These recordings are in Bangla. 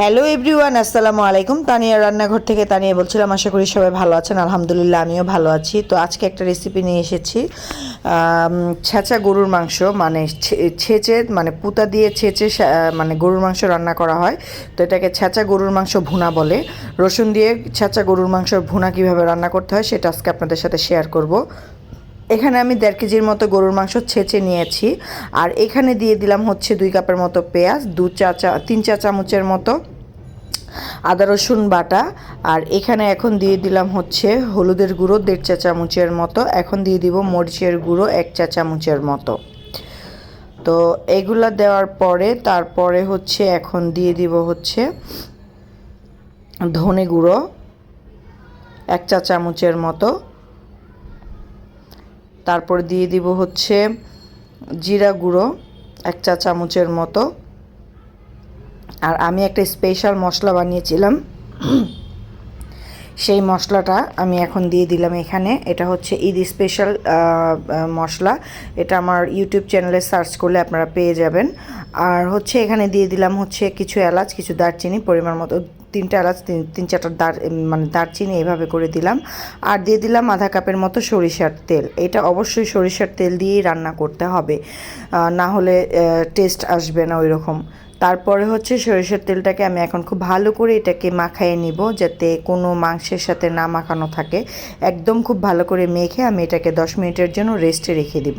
হ্যালো এভরিওয়ান আসসালামু আলাইকুম। তানিয়া রান্নাঘর থেকে তানিয়া বলছিলাম, আশা করি সবাই ভালো আছেন। আলহামদুলিল্লাহ, আমিও ভালো আছি। তো আজকে একটা রেসিপি নিয়ে এসেছি। ছেঁচা গরুর মাংস মানে ছেঁচে মানে পুতা দিয়ে ছেঁচে মানে গরুর মাংস রান্না করা হয়। তো এটাকে ছেঁচা গরুর মাংস ভুনা বলে। রসুন দিয়ে ছেঁচা গরুর মাংস ভুনা কীভাবে রান্না করতে হয়, সেটা আজকে আপনাদের সাথে শেয়ার করব। এখানে আমি দেড় কেজির মতো গরুর মাংস ছেঁচে নিয়েছি। আর এখানে দিয়ে দিলাম হচ্ছে দুই কাপের মতো পেঁয়াজ, দু চা চা, তিন চা চামচের মতো আদা, রসুন বাটা। আর এখানে এখন দিয়ে দিলাম হচ্ছে হলুদের গুঁড়ো দেড় চা চামচের মতো। এখন দিয়ে দিব মরিচের গুঁড়ো এক চা চামচের মতো। তো এগুলা দেওয়ার পরে তারপরে হচ্ছে এখন দিয়ে দিব হচ্ছে ধনে গুঁড়ো এক চা চামচের মতো। তারপর দিয়ে দিব হচ্ছে জিরা গুঁড়ো, এক চা চামচের মতো। আর আমি একটা স্পেশাল মশলা বানিয়েছিলাম। সেই মশলাটা আমি এখন দিয়ে দিলাম এখানে। এটা হচ্ছে ঈদ স্পেশাল মশলা। এটা আমার ইউটিউব চ্যানেলে সার্চ করলে আপনারা পেয়ে যাবেন। আর হচ্ছে এখানে দিয়ে দিলাম হচ্ছে কিছু এলাচ, কিছু দারচিনি, পরিমাণ মতো তিনটা এলাচ, তিন চারটা দার মানে দারচিনি এভাবে করে দিলাম। আর দিয়ে দিলাম আধা কাপের মতো সরিষার তেল। এটা অবশ্যই সরিষার তেল দিয়েই রান্না করতে হবে। না হলে টেস্ট আসবে না ওই রকম তারপরে হচ্ছে সরিষার তেলটাকে আমি এখন খুব ভালো করে এটাকে মাখাইয়ে নিব, যাতে কোনো মাংসের সাথে না মাখানো থাকে। একদম খুব ভালো করে মেখে আমি এটাকে দশ মিনিটের জন্য রেস্টে রেখে দিব।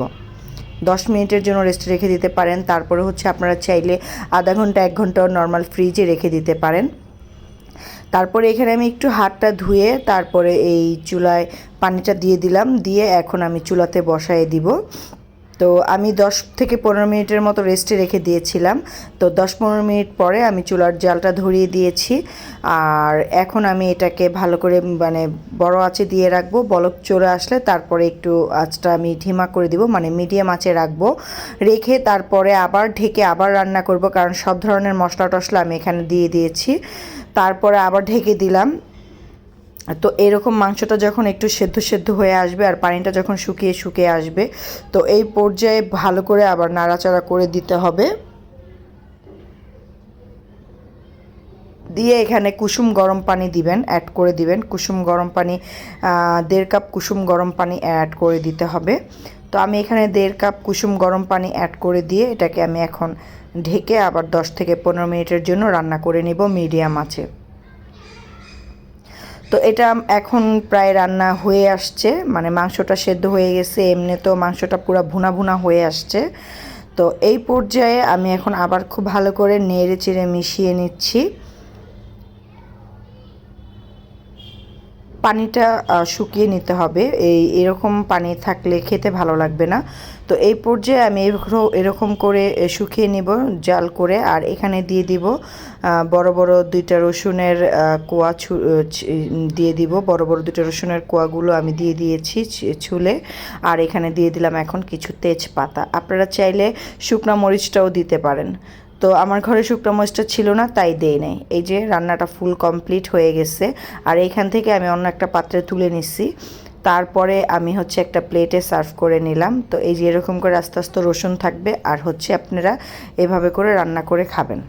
দশ মিনিটের জন্য রেস্টে রেখে দিতে পারেন। তারপরে হচ্ছে আপনারা চাইলে আধা ঘণ্টা, এক ঘণ্টা নর্মাল ফ্রিজে রেখে দিতে পারেন। তারপরে এখানে আমি একটু হাতটা ধুয়ে তারপরে এই চুলায় পানিটা দিয়ে দিলাম, দিয়ে এখন আমি চুলাতে বসায় দিব। তো আমি দশ থেকে পনেরো মিনিটের মতো রেস্টে রেখে দিয়েছিলাম। তো দশ পনেরো মিনিট পরে আমি চুলার জালটা ধরিয়ে দিয়েছি। আর এখন আমি এটাকে ভালো করে মানে বড় আঁচে দিয়ে রাখব। বলক চলে আসলে তারপরে একটু আঁচটা আমি ঢিমা করে দিব মানে মিডিয়াম আঁচে রাখব। রেখে তারপরে আবার ঢেকে আবার রান্না করব, কারণ সব ধরনের মশলা টশলা আমি এখানে দিয়ে দিয়েছি। তারপরে আবার ঢেকে দিলাম। তো এরকম মাংসটা যখন একটু সেদ্ধ সেদ্ধ হয়ে আসবে আর পানিটা যখন শুকিয়ে শুকিয়ে আসবে, তো এই পর্যায়ে ভালো করে আবার নাড়াচাড়া করে দিতে হবে। দিয়ে এখানে কুসুম গরম পানি দিবেন অ্যাড করে দিবেন। কুসুম গরম পানি দেড় কাপ কুসুম গরম পানি অ্যাড করে দিতে হবে। তো আমি এখানে দেড় কাপ কুসুম গরম পানি অ্যাড করে দিয়ে এটাকে আমি এখন ঢেকে আবার দশ থেকে পনেরো মিনিটের জন্য রান্না করে নিব মিডিয়াম আছে তো এটা এখন প্রায় রান্না হয়ে আসছে মানে মাংসটা সেদ্ধ হয়ে গেছে, এমনি তো মাংসটা পুরো ভুনা ভুনা হয়ে আসছে। তো এই পর্যায়ে আমি এখন আবার খুব ভালো করে নেড়ে চেড়ে মিশিয়ে নিচ্ছি। পানিটা শুকিয়ে নিতে হবে। এই এরকম পানি থাকলে খেতে ভালো লাগবে না। তো এই পর্যায়ে আমি এরকম- করে শুকিয়ে নিব, জাল করে, আর এখানে দিয়ে দিব বড় বড় দুইটা রসুনের কোয়া দিয়ে দিব। বড় বড় দুইটা রসুনের কোয়াগুলো আমি দিয়ে দিয়েছি ছুলে। আর এখানে দিয়ে দিলাম এখন কিছু তেজপাতা। আপনারা চাইলে শুকনো মরিচটাও দিতে পারেন। তো আমার ঘরে শুকনো মরিচটা ছিল না, তাই দেই নাই। এই যে রান্নাটা ফুল কমপ্লিট হয়ে গেছে। আর এইখান থেকে আমি অন্য একটা পাত্রে তুলে নিচ্ছি তারপরে আমি হচ্ছে একটা প্লেটে সার্ভ করে নিলাম। তো এই যে এরকম করে আস্তে আস্তে রসুন থাকবে, আর হচ্ছে আপনারা এভাবে করে রান্না করে খাবেন।